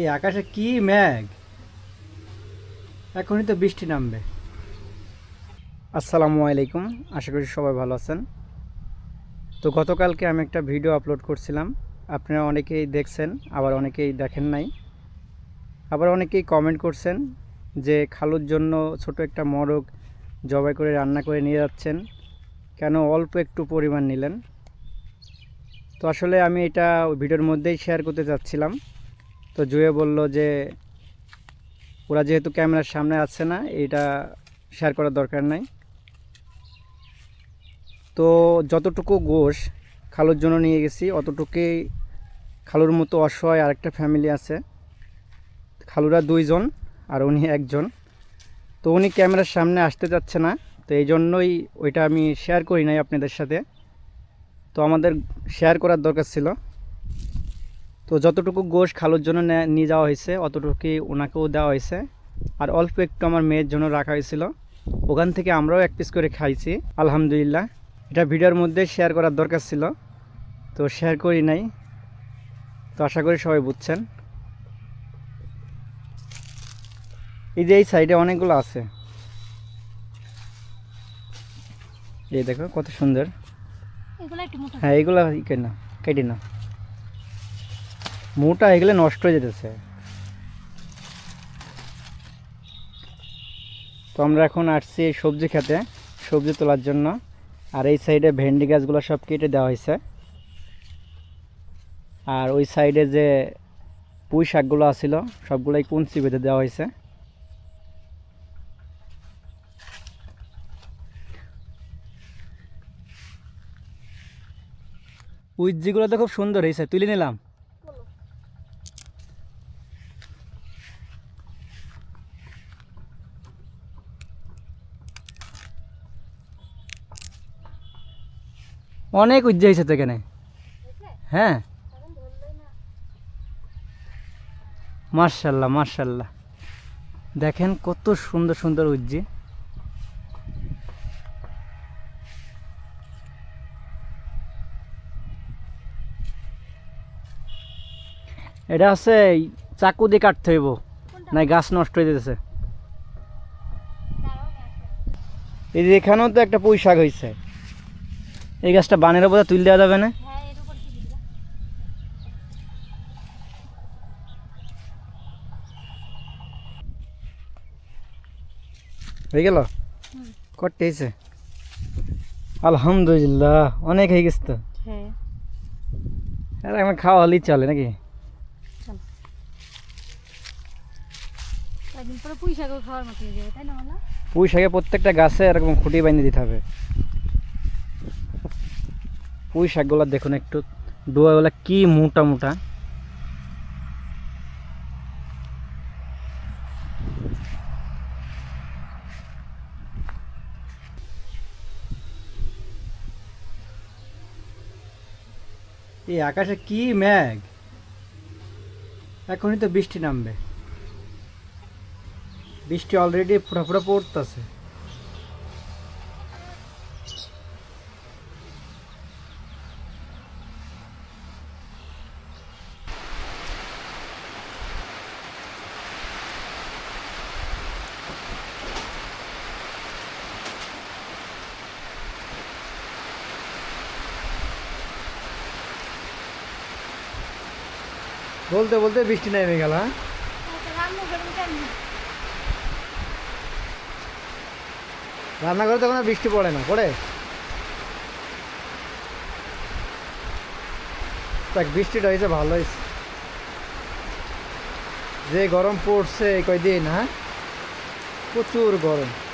এই আকাশে কি ম্যাঘ এখনই তো বৃষ্টি নামবে। আসসালামু আলাইকুম, আশা করি সবাই ভালো আছেন। তো গতকালকে আমি একটা ভিডিও আপলোড করছিলাম। আপনারা অনেকেই দেখছেন, আবার অনেকেই দেখেন নাই। আবার অনেকেই কমেন্ট করছেন যে খালুর জন্য ছোট একটা মরগ জবাই করে রান্না করে নিয়ে যাচ্ছেন। কেন অল্প একটু পরিমাণ নিলেন? তো আসলে আমি এটা ভিডিওর মধ্যেই শেয়ার করতে চাচ্ছিলাম তো জুয়ে বলল যে ওরা যেহেতু ক্যামেরার সামনে আছে না এটা শেয়ার করার দরকার নাই। তো যতটুকু গোশ খালুর জন্য নিয়ে গেছি, অতটুকুই খালুর মতো অসহায় আরেকটা ফ্যামিলি আছে। খালুরা দুইজন আর উনি একজন। তো উনি ক্যামেরার সামনে আসতে চাচ্ছে না, তো এই জন্যই ওইটা আমি শেয়ার করি নাই আপনাদের সাথে। তো আমাদের শেয়ার করার দরকার ছিল। তো যতটুকু গোশ খালুর জন্য নিয়ে যাওয়া হয়েছে অতটুকুই ওনাকেও দেওয়া হয়েছে। আর অল্প একটু আমার মেয়ের জন্য রাখা হয়েছিল। ওখান থেকে আমরাও এক পিস করে খাইছি আলহামদুলিল্লাহ। এটা ভিডিওর মধ্যে শেয়ার করার দরকার ছিল তো শেয়ার করি নাই। তো আশা করি সবাই বুঝছেন। এই যে এই সাইডে অনেকগুলো আছে। এই দেখো কত সুন্দর। হ্যাঁ এগুলো কেন কেটে না মোটা এগুলো নষ্ট হয়ে যেতেছে। তো আমরা এখন আসছি এই সবজি খেতে, সবজি তোলার জন্য। আর এই সাইডে ভেন্ডি গাছগুলো সব কেটে দেওয়া হয়েছে। আর ওই সাইডে যে পুঁই শাকগুলো আছিল, সবগুলোই কুঞ্চি বেঁধে দেওয়া হয়েছে। উইজিগুলো তো খুব সুন্দর হয়েছে, তুলে নিলাম। অনেক উজ্জা হয়েছে তো এখানে। হ্যাঁ। মার্শাল্লাহ মার্শাল্লাহ দেখেন কত সুন্দর সুন্দর উজ্জি এটা হচ্ছে এই চাকু দিয়ে কাটতে হইব না গাছ নষ্ট হয়ে যেতেছে। এই যে এখানেও তো একটা পুঁই শাক হয়েছে। এই গাছটা বানের বোধহয় তুলে দেওয়া যাবে না? হ্যাঁ গেল। কটে হয়েছে। আলহামদুলিল্লাহ অনেক হয়ে গেছে তো। হ্যাঁ। আমার খাওয়া হলেই চলে নাকি? পুঁই শাকে প্রত্যেকটা গাছে এরকম খুঁটি বানিয়ে দিতে হবে। পুঁই শাকগুলো দেখুন একটু। ডোয়াগুলো কি মোটা মোটা। এই আকাশে কি মেঘ? এখনই তো বৃষ্টি নামবে। বৃষ্টি অলরেডি ফোটা ফোটা পড়তেছে। বলতে বলতে বৃষ্টি নেমে গেল হ্যাঁ? রান্না কেন রান্নাঘরে তো কোনো বৃষ্টি পড়ে না, পড়ে? দেখ, বৃষ্টিটা হয়েছে ভালো হয়েছে। যে গরম পড়ছে কয়দিন হ্যাঁ? প্রচুর গরম।